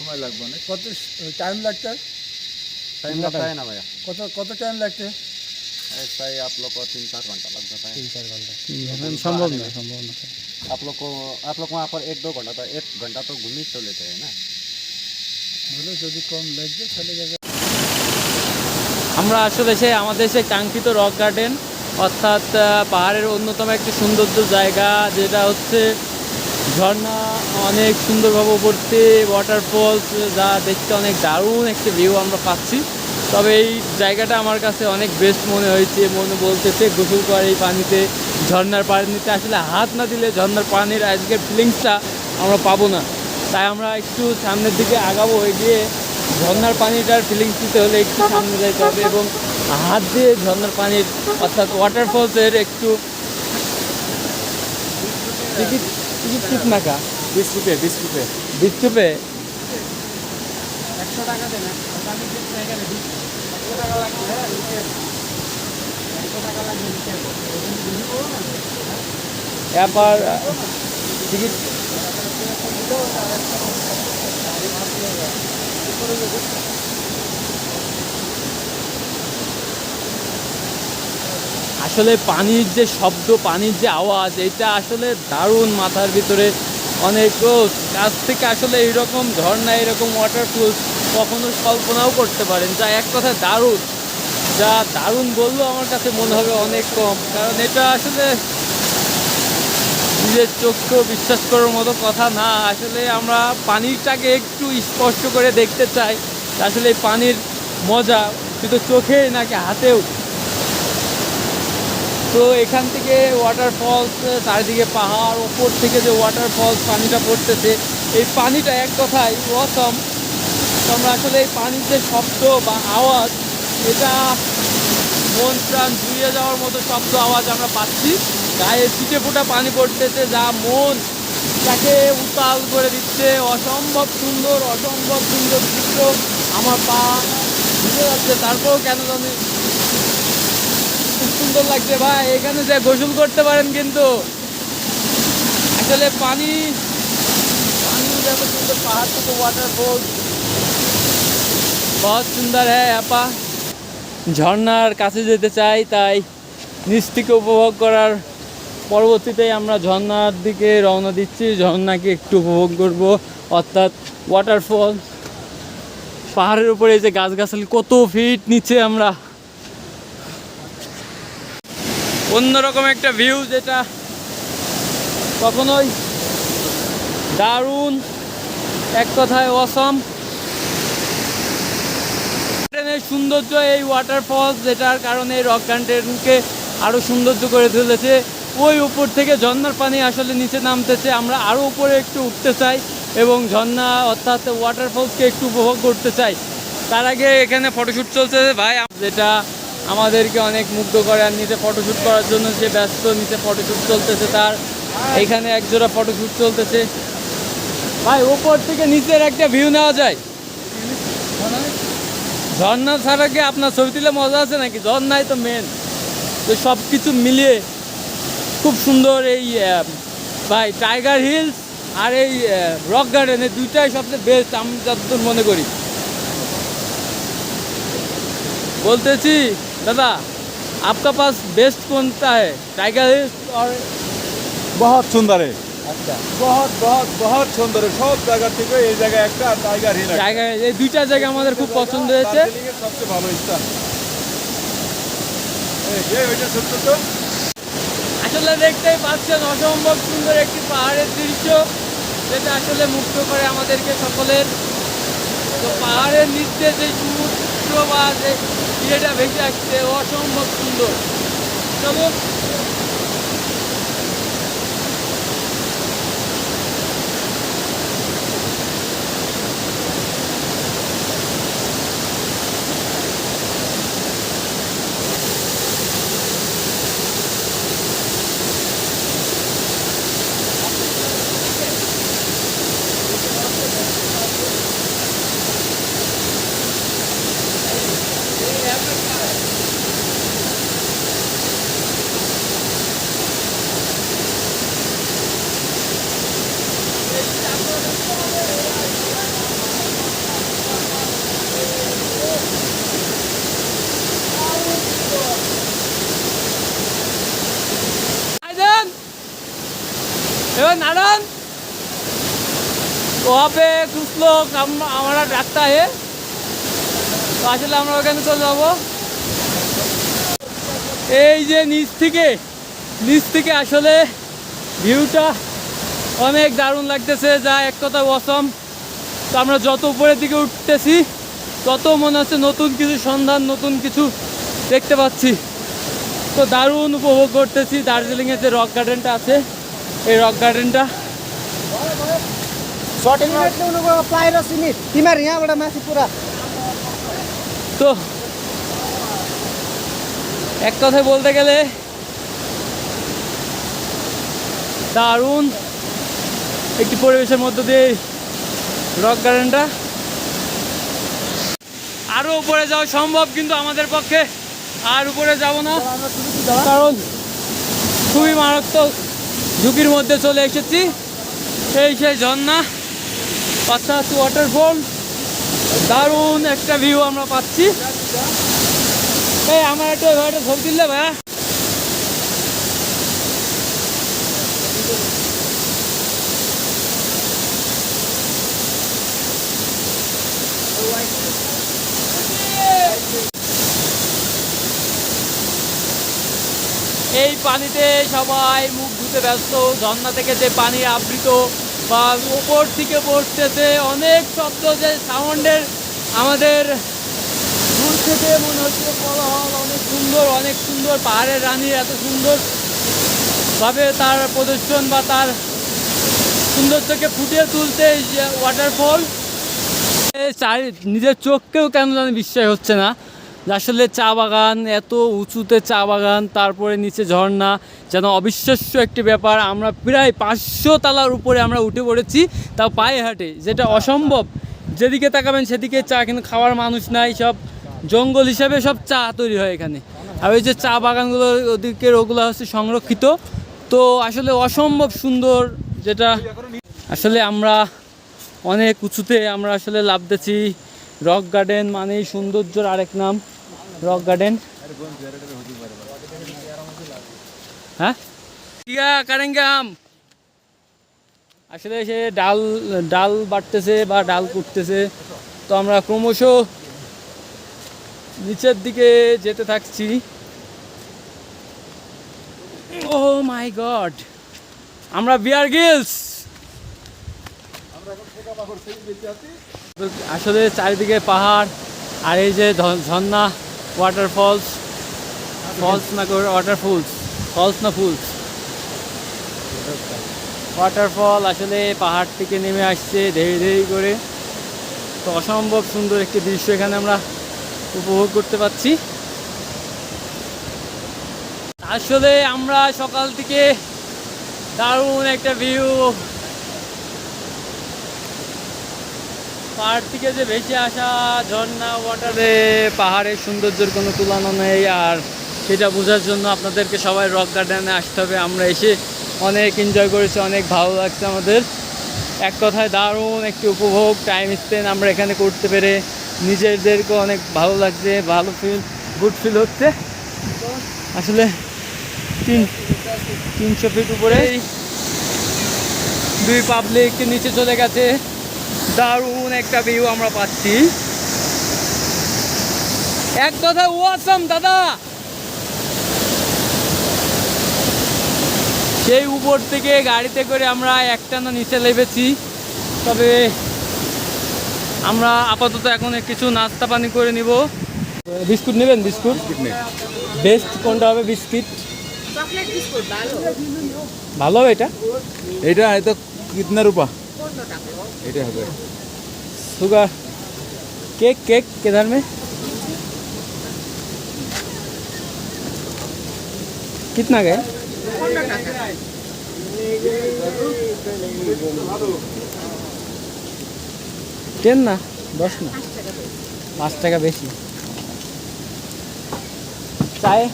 সময় লাগবে না কত টাইম লাগতে টাইম लगता है ना भैया কত কত টাইম লাগতে ऐसा ही आप लोग को तीन चार घंटा लग जाता है তিন চার ঘন্টা সম্ভব না সম্ভব না आप लोग को आप लोग वहाँ पर एक दो घंटा तो एक घंटा तो घूम ही तो लेते हैं ना বলে যদি কম লাগবে তাহলে যাবে আমরা আসলে সেই আমাদের সেই কাঙ্ক্ষিত রক গার্ডেন অর্থাৎ আহ, পাহাড়ের অন্যতম একটি সৌন্দর্য জায়গা যেটা হচ্ছে ঝর্ণা অনেক সুন্দরভাবে উপরতে ওয়াটারফলস যা দেখতে অনেক দারুণ একটি ভিউ আমরা পাচ্ছি। তবে এই জায়গাটা আমার কাছে অনেক বেস্ট মনে হয়েছে, মনে বলতেছে, গোসল করে এই পানিতে, ঝর্ণার পানিতে আসলে হাত না দিলে ঝর্নার পানির আজকের ফিলিংসটা আমরা পাবো না। তাই আমরা একটু সামনের দিকে আগাবো, এগিয়ে ঝর্ণার পানিটার ফিলিংস দিতে হলে একটু সামনে যেতে হবে এবং হাত দিয়ে ঝর্নার পানির, অর্থাৎ ওয়াটারফলসের একটু টিপ নাকা? বিশ রুপে বিশ রুপে একশো টাকা দেন একশো টাকা লাগবে একশো টাকা লাগবে এবার টিকিট আসলে পানির যে শব্দ, পানির যে আওয়াজ, এটা আসলে দারুণ মাথার ভিতরে অনেক কাছ থেকে আসলে এইরকম ঝর্ণা, এরকম ওয়াটারফল কখনো কল্পনাও করতে পারেন। যা এক কথায় দারুণ। যা দারুণ বললেও আমার কাছে মনে হবে অনেক কম। কারণ এটা আসলে নিজের চোখকেও বিশ্বাস করার মতো কথা না। আসলে আমরা পানিটাকে একটু স্পষ্ট করে দেখতে চাই। আসলে পানির মজা শুধু চোখে নাকি হাতেও? তো এখান থেকে ওয়াটারফলস চারিদিকে পাহাড়, ওপর থেকে যে ওয়াটারফলস পানিটা পড়তেছে, এই পানিটা এক কথায় অসম আমরা আসলে এই পানির যে শব্দ বা আওয়াজ, এটা মন প্রাণ জুড়িয়ে যাওয়ার মতো শব্দ আওয়াজ আমরা পাচ্ছি। গায়ে ছিটে ফোটা পানি পড়তেছে যা মন তাকে উতাল করে দিচ্ছে। অসম্ভব সুন্দর অসম্ভব সুন্দর দৃশ্য আমার পা ভিজে যাচ্ছে। তারপরেও কেন জানি সুন্দর লাগছে ভাই, এখানে যে গোসল করতে পারেন কিন্তু। আসলে পানি পানি সুন্দর পাহাড় থেকে ওয়াটারফল বহুত। সুন্দর হ্যাঁ আপা। ঝর্ণার কাছে যেতে চাই, তাই নিচ থেকে উপভোগ করার পরবর্তীতে আমরা ঝর্ণার দিকে রওনা দিচ্ছি। ঝর্ণাকে একটু উপভোগ করব, অর্থাৎ ওয়াটারফল পাহাড়ের উপরে এই যে গাছগাছালি, কত ফিট নিচে আমরা অন্যরকম একটা ভিউ যেটা কখনোই দারুণ, এক কথায় অসম গার্ডেনের সৌন্দর্য এই ওয়াটারফলস যেটার কারণে রক গার্ডেনকে আরও সৌন্দর্য করে তুলেছে। ওই উপর থেকে ঝর্নার পানি আসলে নিচে নামতেছে। আমরা আরও উপরে একটু উঠতে চাই এবং ঝর্ণা অর্থাৎ ওয়াটারফলসকে একটু উপভোগ করতে চাই। তার আগে এখানে ফটোশ্যুট চলছে। ভাই, যেটা আমাদেরকে অনেক মুগ্ধ করে আর নিচে ফটোশ্যুট করার জন্য যে ব্যস্ত নিচে ফটোশ্যুট চলতেছে তার। এখানে একজোড়া ফটোশ্যুট চলতেছে। ভাই, ওপর থেকে নিচের একটা ভিউ নেওয়া যায়। ঝর্ণা ছাড়া কি আপনার ছবি তুলে মজা আছে নাকি? ঝর্ণাই তো মেন তো সব কিছু মিলিয়ে খুব সুন্দর এই ভাই টাইগার হিলস আর এই রক গার্ডেন এই দুইটাই সবচেয়ে বেস্ট আমি যতদূর মনে করি। বলতেছি দাদা आपका पास बेस्ट कौन सा है टाइगर हिल्स और বহুত সুন্দর है अच्छा বহুত বহুত বহুত সুন্দর সব জায়গা থেকে এই জায়গায় একটা টাইগার হিল আছে জায়গা এই দুইটা জায়গা আমাদের খুব পছন্দ হয়েছে দার্জিলিং এর সবচেয়ে ভালো স্থান এই যে ওইটা সত্য তো আসলে দেখতেই পাচ্ছেন অসম্ভব সুন্দর একটি পাহাড়ের দৃশ্য যেটা আসলে মুক্ত করে আমাদেরকে সকলের তো পাহাড়ের নিচে যে সমুদ্র বা যে ইয়েটা ভেসে আসছে অসম্ভব সুন্দর। চলো गार्डन वहाँ पे कुछ लोग हम हमारा डाकता है তো আসলে আমরা ওখানে চলে যাবো এই যে নিচ থেকে নিচ থেকে আসলে ভিউটা অনেক দারুণ লাগতেছে যা এক কথা অসম তো আমরা যত উপরের দিকে উঠতেছি তত মনে হচ্ছে নতুন কিছু সন্ধান নতুন কিছু দেখতে পাচ্ছি তো দারুণ উপভোগ করতেছি দার্জিলিংয়ে যে রক গার্ডেনটা আছে এই রক গার্ডেনটা सर्ट मिनटले उनीहरूको पाएर सिमिट तिमीहरू यहाँबाट माथि पुरा তো এক কথায় বলতে গেলে দারুণ একটি পরিবেশের মধ্য দিয়ে রক গার্ডেনটা আরও উপরে যাওয়া সম্ভব কিন্তু আমাদের পক্ষে আর উপরে যাব না কারণ খুবই মারাত্মক ঝুঁকির মধ্যে চলে এসেছি। এই সেই ঝর্ণা পাঁচ ওয়াটারফল দারুণ একটা ভিউ আমরা পাচ্ছি। এই, আমার একটু একটা ছবি তুললে ভাইয়া। এই পানিতে সবাই মুখ ধুতে ব্যস্ত, ঝর্ণা থেকে যে পানি আবৃত বা উপর থেকে পড়তেছে, অনেক শব্দ যে সাউন্ডের আমাদের দূর থেকে মনে হচ্ছে কোলাহল অনেক সুন্দর অনেক সুন্দর। পাহাড়ের রানী এত সুন্দর ভাবে তার প্রদর্শন বা তার সৌন্দর্যকে ফুটিয়ে তুলতে এই যে ওয়াটারফল চারি নিজের চোখকেও কেন জানি বিশ্বাস হচ্ছে না। আসলে চা বাগান, এত উঁচুতে চা বাগান, তারপরে নিচে ঝর্ণা, যেন অবিশ্বাস্য একটি ব্যাপার। আমরা প্রায় পাঁচশো তালার উপরে আমরা উঠে পড়েছি, তাও পায়ে হাঁটে, যেটা অসম্ভব। যেদিকে তাকাবেন সেদিকে চা কিন্তু খাওয়ার মানুষ নাই, সব জঙ্গল হিসাবে সব চা তৈরি হয় এখানে। আর ওই যে চা বাগানগুলো ওদিকের ওগুলো হচ্ছে সংরক্ষিত। তো আসলে অসম্ভব সুন্দর যেটা। আসলে আমরা অনেক উঁচুতে আমরা আসলে লাভতেছি রক গার্ডেন মানেই সৌন্দর্যর আরেক নাম। Rock garden. হ্যাঁ? আসলে সে ডাল ডাল বাড়তেছে বা ডাল কুটতেছে। তো আমরা ক্রমশ নিচের দিকে যেতে থাকছি। ও মাই গড আমরা বিয়ার গিলস আসলে চারিদিকে পাহাড় আর এই যে ঝর্ণা। ওয়াটারফলস ফলস না করে ওয়াটারফলস ফলস না ফুলস ওয়াটারফল আসলে পাহাড় থেকে নেমে আসছে ধীরে ধীরে করে। তো অসম্ভব সুন্দর একটি দৃশ্য এখানে আমরা উপভোগ করতে পাচ্ছি। আসলে আমরা সকাল থেকে দারুণ একটা ভিউ পাহাড় থেকে যে ভেসে আসা ঝর্ণা ওয়াটারে, পাহাড়ের সৌন্দর্যের কোনো তুলনা নেই। আর সেটা বোঝার জন্য আপনাদেরকে সবাই রক গার্ডেনে আসতে হবে। আমরা এসে অনেক এনজয় করেছি, অনেক ভালো লাগছে আমাদের। এক কথায় দারুণ একটি উপভোগ টাইম স্পেন্ড আমরা এখানে করতে পেরে নিজেদেরকে অনেক ভালো লাগছে, ভালো ফিল গুড ফিল হচ্ছে। আসলে তিন তিনশো ফিট উপরে দুই পাবলিক নিচে চলে গেছে। দারুণ একটা ভিউ আমরা পাচ্ছি। এক কথা ওয়াসাম দাদা! সেই উপর থেকে গাড়িতে করে আমরা একটানা নিচে লেবেছি তবে আমরা আপাতত এখন কিছু নাস্তা পানি করে নিব। বিস্কুট নেবেন? বিস্কুট? বেস্ট কোনটা হবে? বিস্কিট? ভালো। হবে এটা? এটা এটা কিতনা রূপা? এটা হবে शुगर केक केक किधर में कितना गए টেন না দশ না পাঁচ টাকা বেশি চায়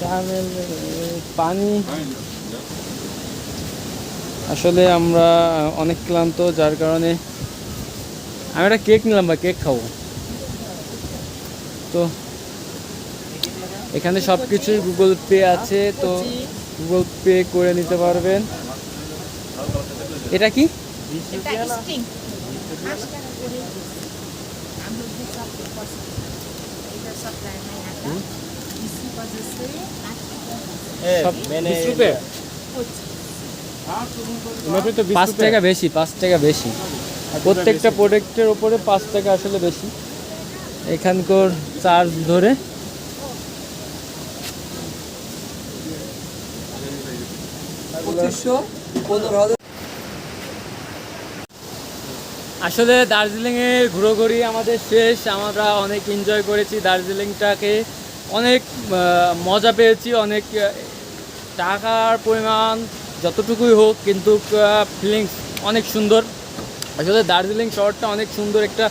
চা মেল- পানি আসলে আমরা অনেক ক্লান্ত যার কারণে আমি একটা কেক নিলাম বা কেক খাব। তো এখানে সব কিছুই গুগল পে আছে তো গুগল পে করে নিতে পারবেন। এটা কি? সব মেনে পাঁচ টাকা বেশি পাঁচ টাকা বেশি। প্রত্যেকটা প্রোডাক্টের উপরে পাঁচ টাকা আসলে বেশি। এখানকার চার্জ ধরে। আসলে দার্জিলিংয়ে ঘোরাঘুরি আমাদের শেষ। আমরা অনেক এনজয় করেছি দার্জিলিংটাকে। অনেক আহ, মজা পেয়েছি অনেক টাকার পরিমাণ যতটুকুই হোক, কিন্তু ফিলিংস অনেক সুন্দর। আসলে দার্জিলিং শহরটা অনেক সুন্দর একটা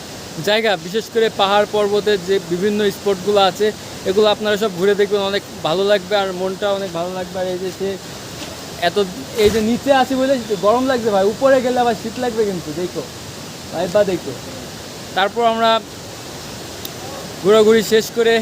জায়গা। বিশেষ করে পাহাড় পর্বতের যে বিভিন্ন স্পটগুলো আছে, এগুলো আপনারা সব ঘুরে দেখবেন, অনেক ভালো লাগবে আর মনটা অনেক ভালো লাগবে। আর এই যে সে এত, এই যে নিচে আছি বলে গরম লাগছে ভাই, উপরে গেলে আবার শীত লাগবে কিন্তু, দেখো। ভাই বা দেখো। তারপর আমরা ঘোরাঘুরি শেষ করে